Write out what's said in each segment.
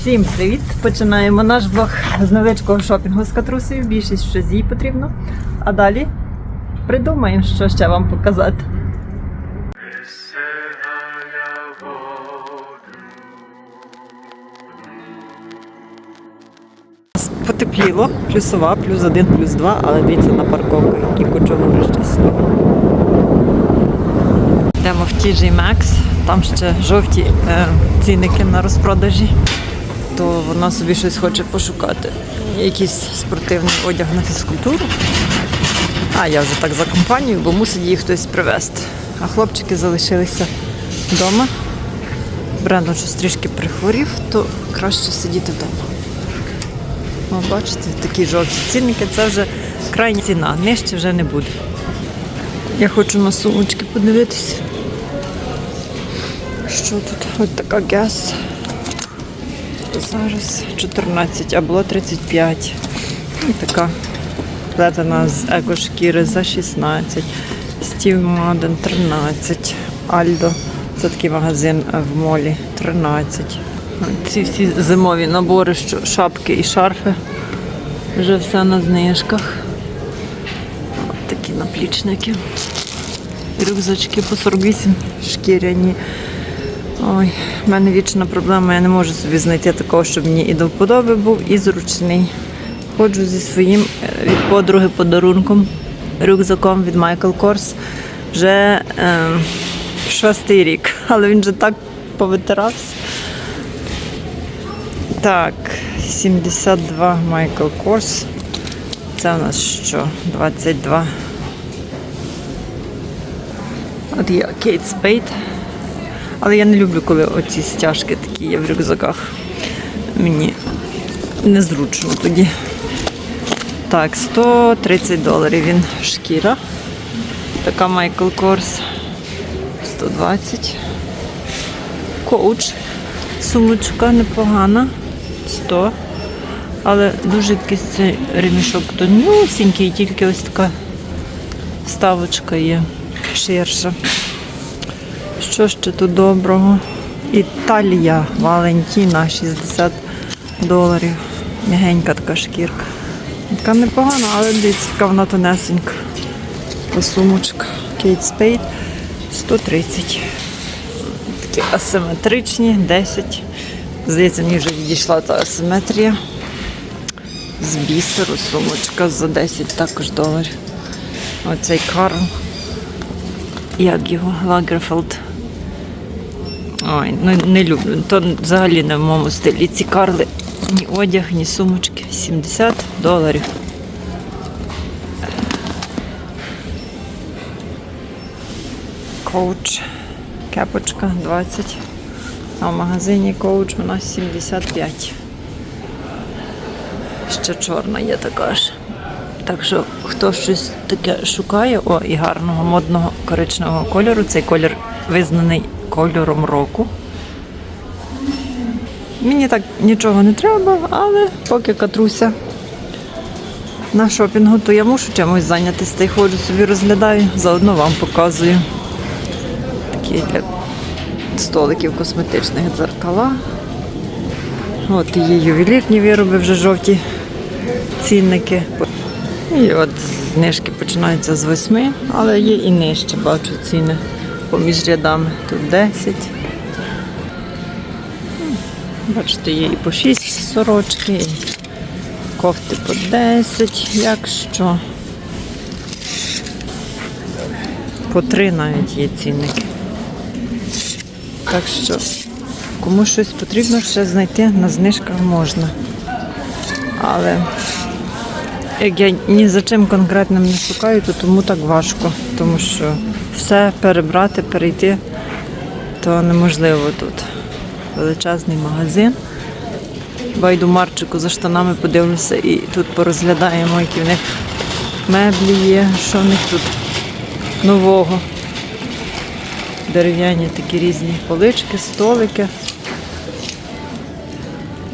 Всім привіт! Починаємо наш блог з невеличкого шопінгу з катрусею. Більшість що з їй потрібно. А далі придумаємо, що ще вам показати. Потепліло, плюсова, плюс один, плюс два, але дивіться на парковку, які кучогорище сніг. Йдемо в TJ Maxx, там ще жовті е, цінники на розпродажі, то вона собі щось хоче пошукати. Якийсь спортивний одяг на фізкультуру. А я вже так за компанію, бо мусить її хтось привезти. А хлопчики залишилися вдома. Брендон щось трішки прихворів, то краще сидіти вдома. О, бачите, такі жовті цінники, це вже крайня ціна, нижче вже не буде. Я хочу на сумочки подивитися. Що тут? Ось така гес. Зараз 14, а було 35. І така плетена з екошкіри за 16. Стів Маден 13. Альдо. Це такий магазин в молі 13. Ці всі зимові набори, шапки і шарфи. Вже все на знижках. От такі наплічники. Рюкзачки по 48 шкіряні. Ой, в мене вічна проблема, я не можу собі знайти такого, щоб мені і до вподоби був, і зручний. Ходжу зі своїм е, від подруги подарунком, рюкзаком від Michael Kors вже е, шостий рік, але він вже так повитирався. Так, 72 Michael Kors. Це у нас що? 22. От є Кейт Спейд. Але я не люблю, коли оці стяжки такі є в рюкзаках. Мені незручно тоді. Так, 130 доларів він шкіра. Така Michael Kors. 120. Коуч. Сумочка непогана. 100. Але дуже якийсь цей ремішок тонюсінький, тільки ось така вставочка є ширша. Що ще тут доброго? Італія Валентіна 60 доларів. Мягенька така шкірка. Така непогана, але дивіться, вона тонесенька. Та сумочка. Кейт Спейд 130. Такі асиметричні, 10. Здається, мені вже відійшла та асиметрія. З бісеру сумочка за 10 також доларів. Оцей Карл. Як його? Лагерфелд. Ой, ну не люблю. То взагалі не в моєму стилі. Ці карли ні одяг, ні сумочки. 70 доларів. Коуч. Кепочка 20. А в магазині коуч у нас 75. Ще чорна є така ж. Так що хто щось таке шукає, о, і гарного модного коричневого кольору. Цей колір визнаний кольором року. Мені так нічого не треба, але поки катруся на шопінгу, то я мушу чимось зайнятися. Та й ходжу собі розглядаю, заодно вам показую. Такі для столиків косметичних дзеркала. От є ювелірні вироби, вже жовті цінники. І от знижки починаються з 8, але є і нижче, бачу ціни поміж рядами. Тут 10. Бачите, є і по 6 сорочки, і кофти по 10, якщо по 3 навіть є цінники. Так що, кому щось потрібно ще знайти, на знижках можна. Але як я ні за чим конкретним не шукаю, то тому так важко, тому що все перебрати, перейти, то неможливо тут. Величезний магазин. Байду Марчику за штанами подивлюся і тут порозглядаємо, які в них меблі є, що в них тут нового. Дерев'яні такі різні полички, столики.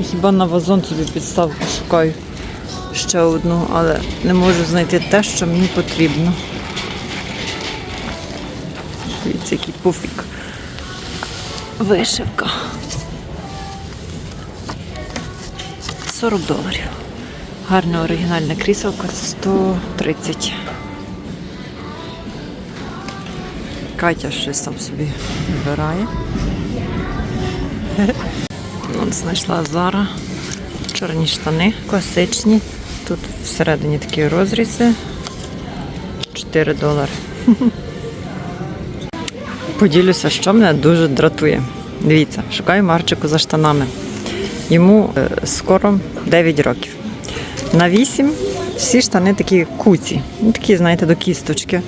І хіба на вазон собі підставку шукаю ще одну, але не можу знайти те, що мені потрібно. Дивіться, який пуфік. Вишивка. 40 доларів. Гарне оригінальне кріселко 130. Катя щось там собі вибирає. От знайшла Зара. Чорні штани класичні. Тут всередині такі розрізи. 4 долари. Поділюся, що мене дуже дратує. Дивіться, шукаю Марчику за штанами. Йому е, скоро 9 років. На 8 всі штани такі куці. Ну, такі, знаєте, до кісточки.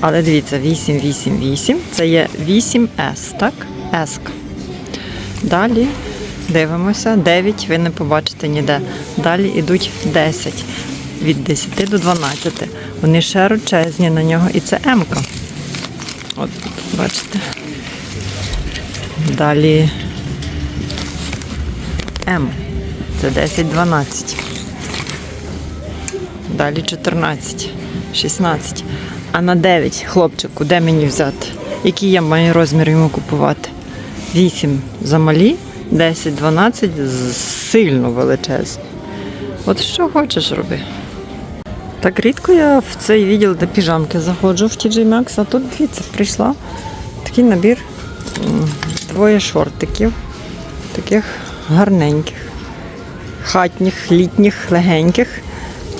Але дивіться, 8, 8, 8. Це є 8S, так? S. Далі дивимося, 9 ви не побачите ніде. Далі йдуть 10. Від 10 до 12. Вони широчезні на нього, і це М. От, бачите. Далі М. Це 10-12. Далі 14, 16. А на 9 хлопчику, де мені взяти? Який я маю розмір йому купувати? 8 замалі, 10-12 сильно величезні. От що хочеш роби. Так рідко я в цей відділ, де піжамки заходжу в TJ Maxx, а тут дивіться, прийшла такий набір двоє шортиків, таких гарненьких, хатніх, літніх, легеньких,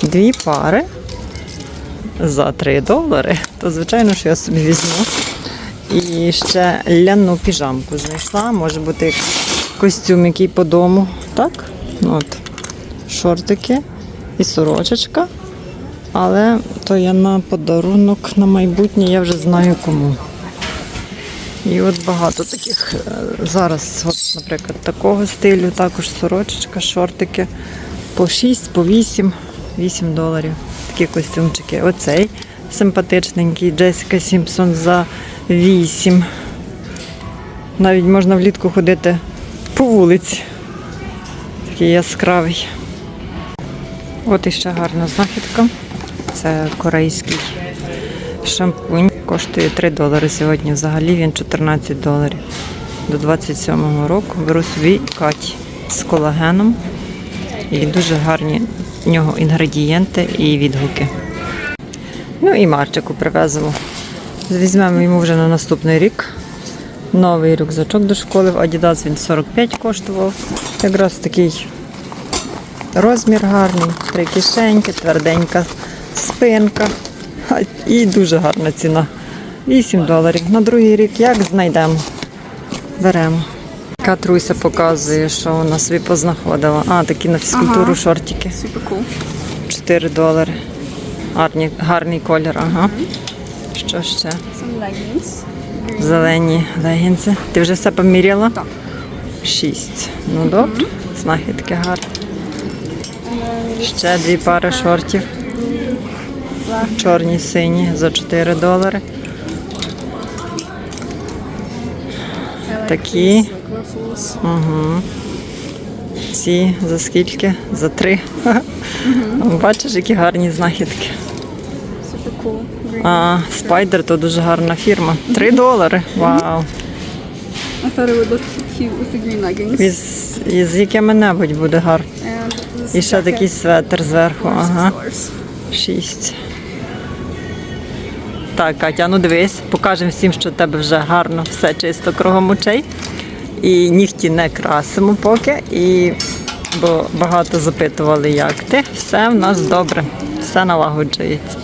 дві пари за 3 долари. То звичайно, що я собі візьму. І ще ляну піжамку знайшла, може бути костюм, який по дому. Так? Ну, От. Шортики і сорочечка. Але то я на подарунок на майбутнє, я вже знаю кому. І от багато таких е, зараз, от, наприклад, такого стилю, також сорочечка, шортики по 6, по 8, 8 доларів. Такі костюмчики. Оцей симпатичненький Джесіка Сімпсон за 8. Навіть можна влітку ходити по вулиці. Такий яскравий. От іще гарна знахідка. Це корейський шампунь. Коштує 3 долари сьогодні. Взагалі він 14 доларів. До 27-го року беру собі Каті з колагеном. І дуже гарні в нього інгредієнти і відгуки. Ну і Марчику привеземо. Візьмемо йому вже на наступний рік. Новий рюкзачок до школи в Adidas він 45 коштував. Якраз такий Розмір гарний, три кишеньки, тверденька спинка. І дуже гарна ціна. 8 доларів. На другий рік як знайдемо? Беремо. Катруся показує, що вона собі познаходила. А, такі на фізкультуру Ага. шортики. Cool. 4 долари. Гарні, гарний колір, ага. Що ще? Зелені легінці. Ти вже все поміряла? Так. Шість. Ну добре. Знахідки гарні. Ще дві пари шортів. Чорні сині за 4 долари. Такі. Угу. Ці за скільки? За три. Бачиш, які гарні знахідки. А, спайдер то дуже гарна фірма. Три долари. Вау. Із, із якими-небудь буде гарно. І ще такий светр зверху. Ага. Шість. Так, Катя, ну дивись, покажемо всім, що в тебе вже гарно, все чисто кругом очей. І нігті не красимо поки. І, бо багато запитували, як ти. Все в нас добре, все налагоджується.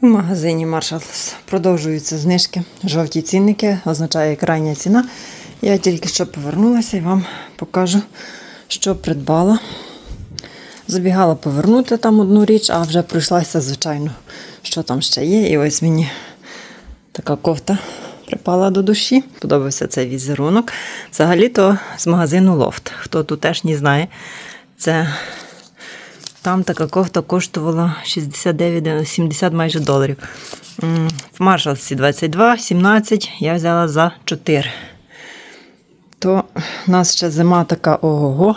У магазині Marshalls продовжуються знижки. Жовті цінники означає крайня ціна. Я тільки що повернулася і вам покажу, що придбала. Забігала повернути там одну річ, а вже прийшлася, звичайно, що там ще є. І ось мені така кофта припала до душі. Подобався цей візерунок. Взагалі-то з магазину Лофт. Хто тут теж не знає, це там така кофта коштувала 69-70 майже доларів. В Маршалсі 22, 17, я взяла за 4 то у нас ще зима така ого.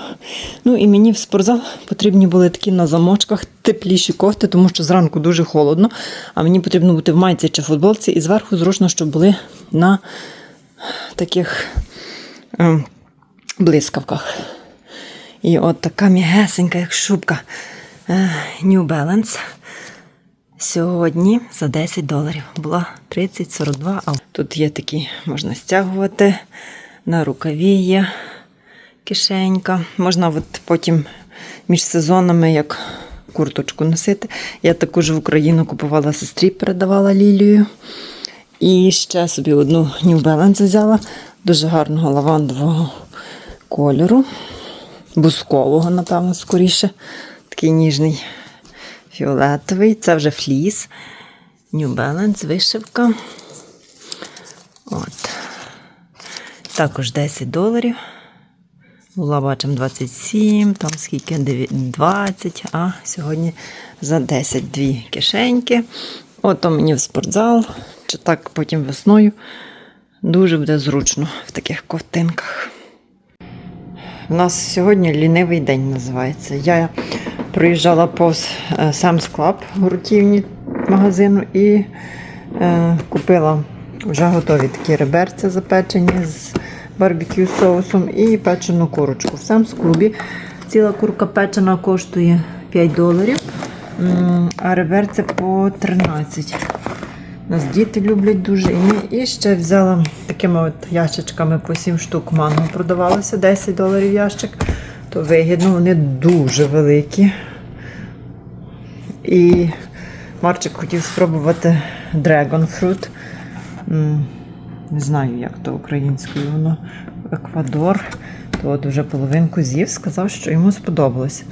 Ну і мені в спортзал потрібні були такі на замочках тепліші кофти, тому що зранку дуже холодно, а мені потрібно бути в майці чи футболці, і зверху зручно, щоб були на таких ем, блискавках. І от така м'ягесенька, як шубка е, New Balance. Сьогодні за 10 доларів була 30-42. А тут є такі, можна стягувати. На рукаві є кишенька. Можна от потім між сезонами як курточку носити. Я також в Україну купувала сестрі, передавала лілію. І ще собі одну New Balance взяла дуже гарного лавандового кольору. Бускового, напевно, скоріше. Такий ніжний фіолетовий. Це вже фліс. New Balance, вишивка. От. Також 10 доларів. Була, бачимо, 27, там скільки 20, а сьогодні за 10 дві кишеньки. Ото мені в спортзал, чи так потім весною. Дуже буде зручно в таких ковтинках. У нас сьогодні лінивий день називається. Я проїжджала повз Sam's Club гуртівні магазину і е, купила вже готові такі реберця запечені з барбекю соусом і печену курочку. В Sam's клубі ціла курка печена коштує 5 доларів, а реберця по 13. Нас діти люблять дуже. І ще взяла такими от ящичками по 7 штук манго продавалося, 10 доларів ящик. То вигідно, вони дуже великі. І Марчик хотів спробувати Dragon Fruit. Не знаю, як то українською воно. Еквадор. То от вже половинку з'їв, сказав, що йому сподобалось.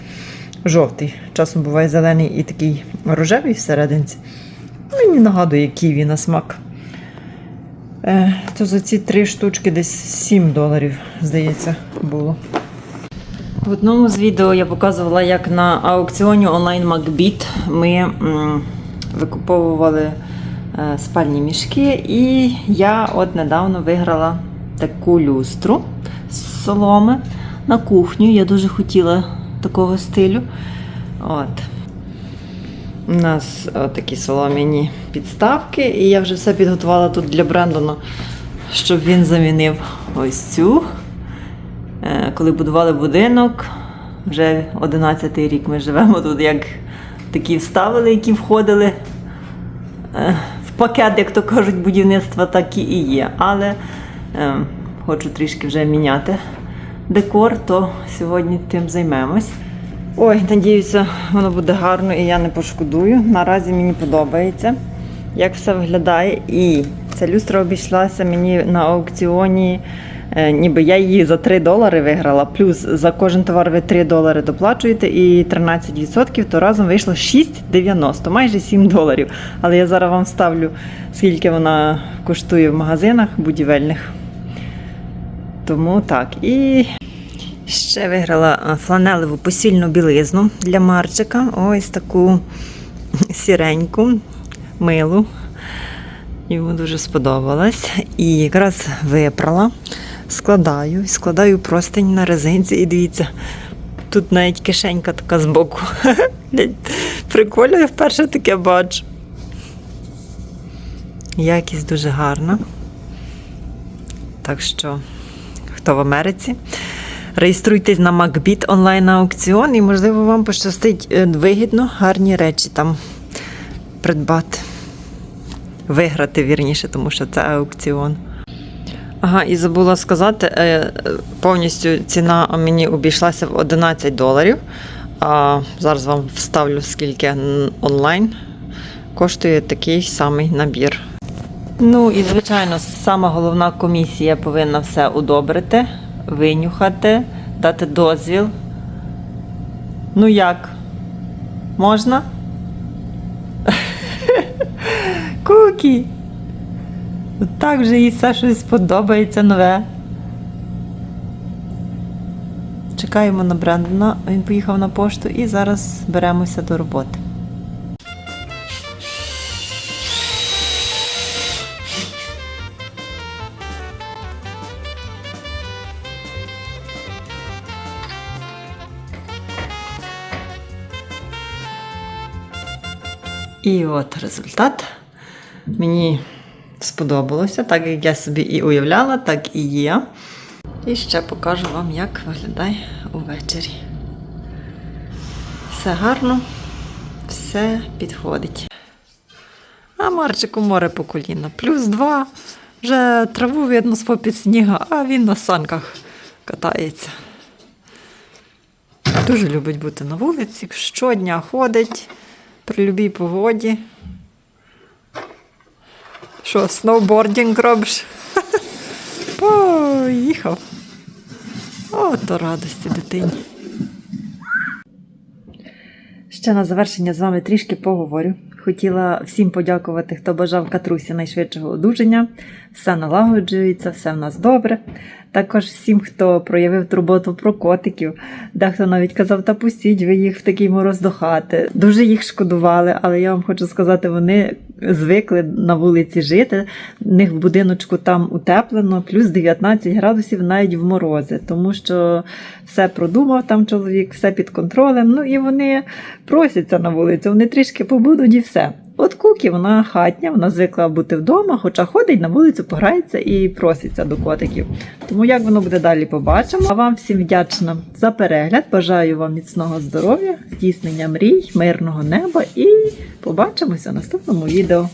Жовтий. Часом буває зелений і такий рожевий всерединці. Мені нагадує ківі на смак. Е, то за ці три штучки десь 7 доларів, здається, було. В одному з відео я показувала, як на аукціоні онлайн Macbit ми м, викуповували спальні мішки, і я от недавно виграла таку люстру з соломи на кухню. Я дуже хотіла такого стилю. От. У нас е, такі солом'яні підставки, і я вже все підготувала тут для Брендона, щоб він замінив ось цю. Е, Коли будували будинок, вже 11-й рік ми живемо тут, як такі вставили, які входили е, пакет, як то кажуть, будівництва, так і є. Але е, хочу трішки вже міняти декор, то сьогодні тим займемось. Ой, надіюся, воно буде гарно і я не пошкодую. Наразі мені подобається, як все виглядає. І ця люстра обійшлася мені на аукціоні. Е, Ніби я її за 3 долари виграла, плюс за кожен товар ви 3 долари доплачуєте і 13%, то разом вийшло 6,90, майже 7 доларів. Але я зараз вам ставлю, скільки вона коштує в магазинах будівельних. Тому так. І Ще виграла фланелеву посільну білизну для Марчика. Ось таку сіреньку, милу. Йому дуже сподобалась. І якраз випрала, складаю, складаю простинь на резинці. І дивіться, тут навіть кишенька така збоку. Прикольно, я вперше таке бачу. Якість дуже гарна. Так що, хто в Америці? Реєструйтесь на Macbit онлайн аукціон і, можливо, вам пощастить е, вигідно гарні речі там придбати. Виграти вірніше, тому що це аукціон. Ага, і забула сказати, е, повністю ціна мені обійшлася в 11 доларів. А зараз вам вставлю скільки онлайн коштує такий самий набір. Ну і звичайно, сама головна комісія повинна все удобрити, винюхати, дати дозвіл. Ну як? Можна? Кукі. Так вже їй все щось подобається нове. Чекаємо на Брендона, він поїхав на пошту і зараз беремося до роботи. І от результат. Мені сподобалося, так як я собі і уявляла, так і є. І ще покажу вам, як виглядає увечері. Все гарно, все підходить. А Марчику море по коліна. Плюс два. Вже траву видно з попід сніга, а він на санках катається. Дуже любить бути на вулиці, щодня ходить при любій погоді. Що, сноубордінг робиш? Поїхав. О, то радості дитині. Ще на завершення з вами трішки поговорю. Хотіла всім подякувати, хто бажав катрусі найшвидшого одужання. Все налагоджується, все в нас добре. Також всім, хто проявив турботу про котиків. Дехто навіть казав, та пустіть ви їх в такий мороз до хати. Дуже їх шкодували, але я вам хочу сказати, вони звикли на вулиці жити. В них в будиночку там утеплено, плюс 19 градусів навіть в морози, тому що все продумав там чоловік, все під контролем. Ну і вони просяться на вулицю, вони трішки побудуть і все. От Кукі, вона хатня, вона звикла бути вдома, хоча ходить на вулицю, пограється і проситься до котиків. Тому як воно буде далі, побачимо. А вам всім вдячна за перегляд. Бажаю вам міцного здоров'я, здійснення мрій, мирного неба і побачимося в наступному відео.